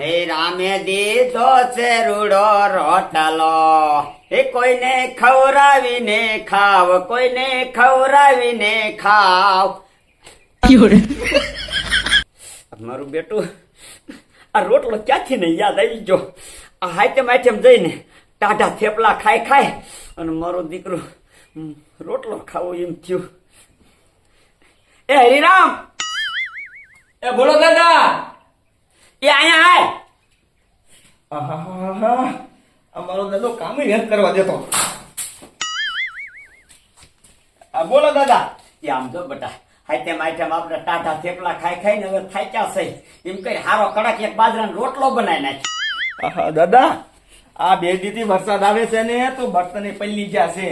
હે રામે દીધો છે રૂડો રોટલો. એ કોઈને ખવરાવીને ખાવ કોઈને ખવરાવીને ખાવ. મારું બેટું આ રોટલો ક્યાંથી ને યાદ આવી ગયો? આ હાઈટેમ આઈટેમ જઈને ટાઢા થેપલા ખાય ખાય અને મારો દીકરો હમ, રોટલો ખાવો એમ થયું. એ હરિરામ! એ બોલો દાદા! એ અહીંયા આય. અમારો દાદો કામે નથી કરવા દેતો. આ બોલો દાદા. એ આમ જો બટા આઈટમ આઈટમ આપણે ટાટા થેપલા ખાઈ ખાઈને હવે થાક્યા છે. એમ કઈ હારો કડક એક બાજરાનો રોટલો બનાવી નાખ. દાદા આ બે દીધી વરસાદ આવે છે ને તો બર્તને પલ્લી ગયા છે.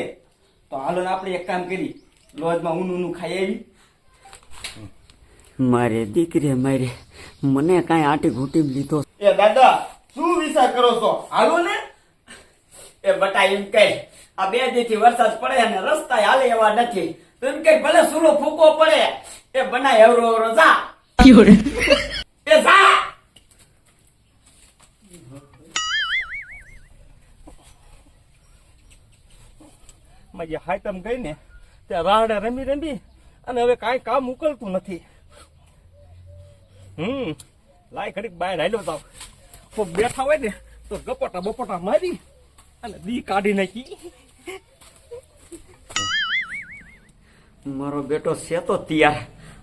તો હાલો ને આપણે એક કામ કરી. લોજમાં ઊનું ઊનું ખાઈ આવી. મારે દીકરી મારે મને કાંઈ આટી ઘૂટી લીધો. એ દાદા શું વિચાર કરો છો? હાલો ને? એ બટા એમ કઈ આ બે દીથી વરસાદ પડે અને રસ્તા હાલે એવા નથી. એમ કઈ ભલે સુલો ફૂકો પડે એ બનાય એવરો એવરો જા，એ જા! મજા હાઈટમ ગઈ ને ત્યાં રાહડે રમી રમી અને હવે કાંઈ કામ ઉકલતું નથી. હમ. લાય ઘડીક બહાર હાલ્યો જાવ કોક બેઠા હોય ને તો ગપોટા બપોટા મારી અને દી કાઢી નાખી. મારો બેટો છે તો તૈયાર.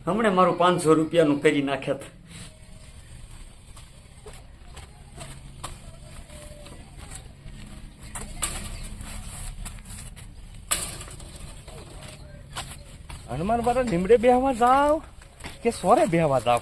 હમણે મારું પાંચસો રૂપિયાનું કરી નાખ્યા. હનુમાન બારા લીમડે બેહવા જાવ કે સોરે બેહવા જાવ?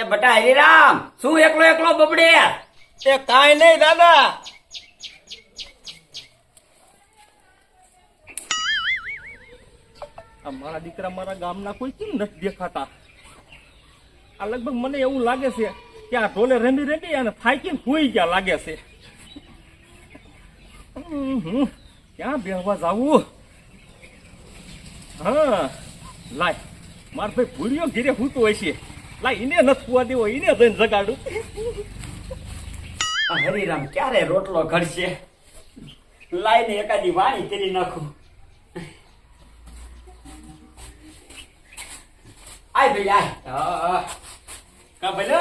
એ બટા હરિરામ, શું એકલો એકલો બબડે? એ કાંઈ નહીં, દાદા. મારા દીકરા મારા ગામના કોઈ કેમ નથી દેખાતા? આ લગભગ મને એવું લાગે છે કે આ ઢોલે રેંડી રેંડી અને થાકીને સુઈ ગયા લાગે છે. ક્યાં બેહવા જાવું? હા, લાય, માર ભાઈ ભૂરીઓ ઘીરે હૂતું હોય છે. દેવો જઈને જગાડું. આ હરિરામ ક્યારે રોટલો ઘડશે? લાઈને એકાદી વાણી કરી નાખું. આય ભાઈ આય. કા ભલે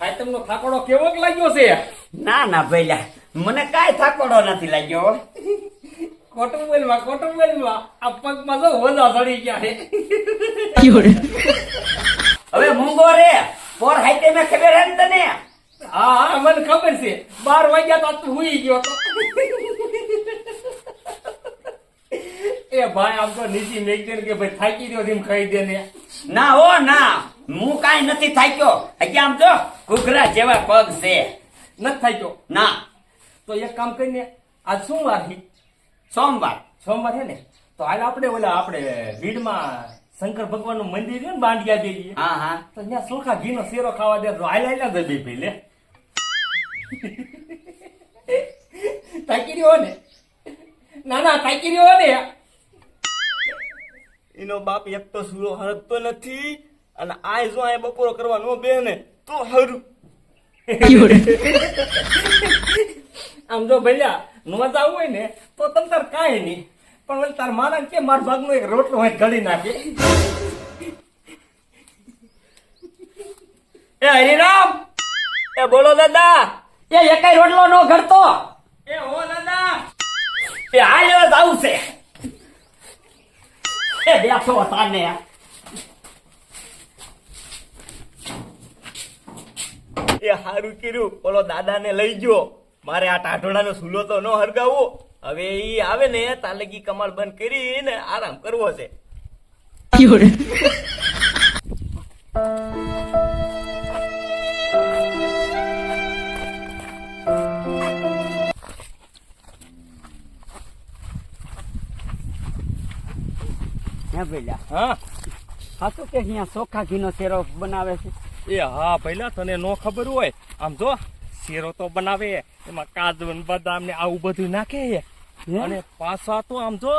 હાય તમને થાકોડો કેવો લાગ્યો છે? ના ના ભઈલા મને કાંઈ થાકોડો નથી લાગ્યો. કોટું બોલવા બોલવા આ પગમાં તો હોલા ચડી ગયા હવે મૂંગો રે. પોર હાઈતે મેં ખબર હે તને? હા હા મને ખબર છે. બાર વાગ્યા તો તું હુઈ ગયો તો. એ ભાઈ આમ તો નીચી મેક દે કે ભાઈ થાકી ગયો એમ ખાઈ દે ને. ના હો ના. હું કાઈ નથી થાક્યો. હજી આમ તો ઘૂઘરા જેવા પગ છે. નથી થાક્યો? ના. તો એક કામ કરીને આજ શું વાર સોમવાર. સોમવાર છે ને? તો હાલ આપણે ઓલા આપણે ભીડમાં શંકર ભગવાનનું મંદિર છે ને બાંડિયા દેવી હા હા. તો ત્યાં ઘી નો શેરો ખાવા દે તો હાલ હાલ દે બે ભાઈ લે. રહ્યો ને? ના ના થાકી રહ્યો ને? એનો બાપ એક તો સુરો હરકતો નથી અને આ જો આ બપોરો કરવાનો બે ને તો હરું. આમ જો ભૈયા નો જવું હોય ને તો તમ તાર કાંઈ નહીં. પણ ઓલી તાર માના કે માર ભાગનો એક રોટલો હોય ઘડી નાખે. એ હરિરામ! એ બોલો દાદા! એ એકાઈ રોટલો નો ઘડતો. એ હો દાદા! એ હાલ હવે આવશે. એ બેઠો તાને એ હારું કર્યું. ઓલો દાદાને લઈ ગયો. મારે આ ટાઢોડાનો સુલો તો ન હરગાવો હવે ઈ આવે ને તાલગી કમાલ બંધ કરીને આરામ કરવો છે. હા? સાચું કે અહીંયા ચોખા શેરો બનાવે છે? એ હા પહેલા તને નો ખબર હોય? આમ જો શેરો તો બનાવે. એમાં કાજુ ને બદામ ને આવું બધું નાખે હે? અને પાછા તો આમ જો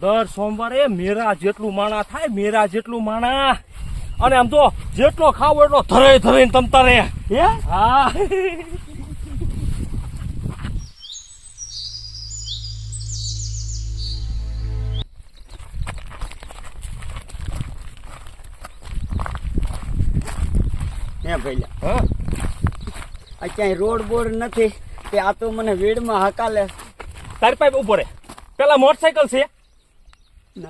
દર સોમવારે મેરા જેટલું માણા થાય મેરા જેટલું માણા. અને આમ જો જેટલો ખાવો એટલો ધરે ધરે તમ રે હે? હા. હે ભઈલા? હા. ક્યાંય રોડ બોર્ડ નથી? કે આ તો મને વેડમાં હકાલે. તારી પાઇપ ઊભો રે પેલા મોટરસાયકલ છે.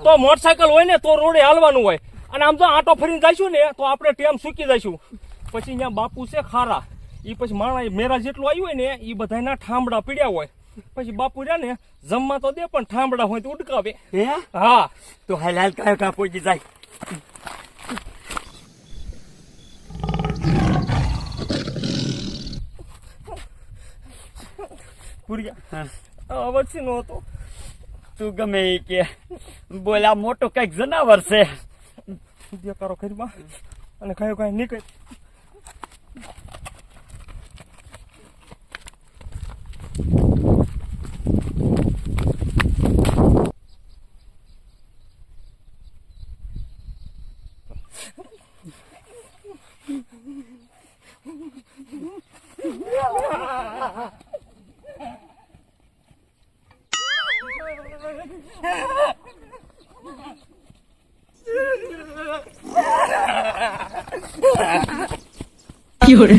તો મોટરસાયકલ હોય ને તો રોડે હાલવાનું હોય. અને આમ તો આંટો ફરીને જઈશું ને તો આપણે ટેમ સૂકી જઈશું. પછી અહીંયા બાપુ છે ખારા. એ પછી માણા મેરા જેટલું આવ્યું હોય ને એ બધાના ઠામડા પીડ્યા હોય. પછી બાપુ રહ્યા ને જમવા તો દે પણ ઠામડા હોય તો ઉડકાવે. હે? હા. તો હાલ હાલ કાયો કા જાય. પૂર્યા. હા. અવાજ છે નો હતો. તું ગમે એ કે. બોલા મોટો કંઈક જનાવર છે. કરો ખરીમાં અને કયો કઈ નીકળ Fiore,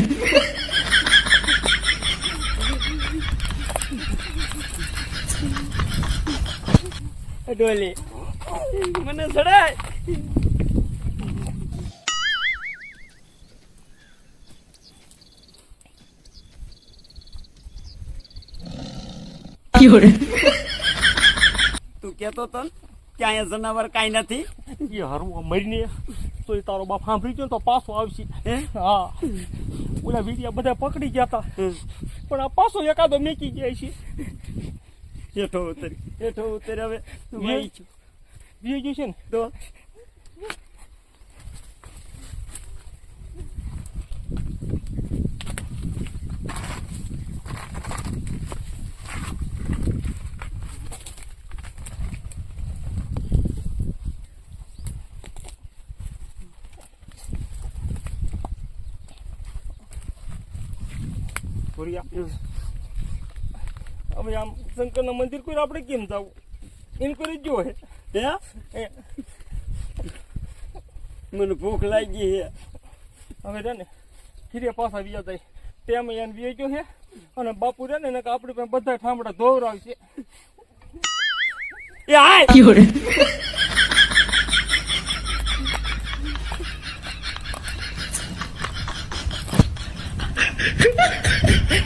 ડોલી. મને Fiore, તું કેતો તો ક્યાંય કે અહીંયા જનાવર કાંઈ નથી. એ હરવું મરીને તો એ તારો બાપ સાંભળી ગયો તો પાછો આવશે. હા. ઓલા વીડિયા બધા પકડી ગયા હતા પણ આ પાછો એકાદો મેકી જાય છે. હેઠો ઉતરી. હેઠો ઉતરી હવે તું વે- વહી ગયું છે ને? તો? ભૂરિયા. હવે આમ શંકરના મંદિર કોઈ આપણે કેમ જવું? ઇન્કવાયરી જ હે? હે? મને ભૂખ લાગી હે. હવે છે ને ખીરે પાછા વ્યા જાય. તેમ એને વી ગયો છે અને બાપુ રે ને એને આપણી પાસે બધા ઠામડા ધોવરાવશે એ હાય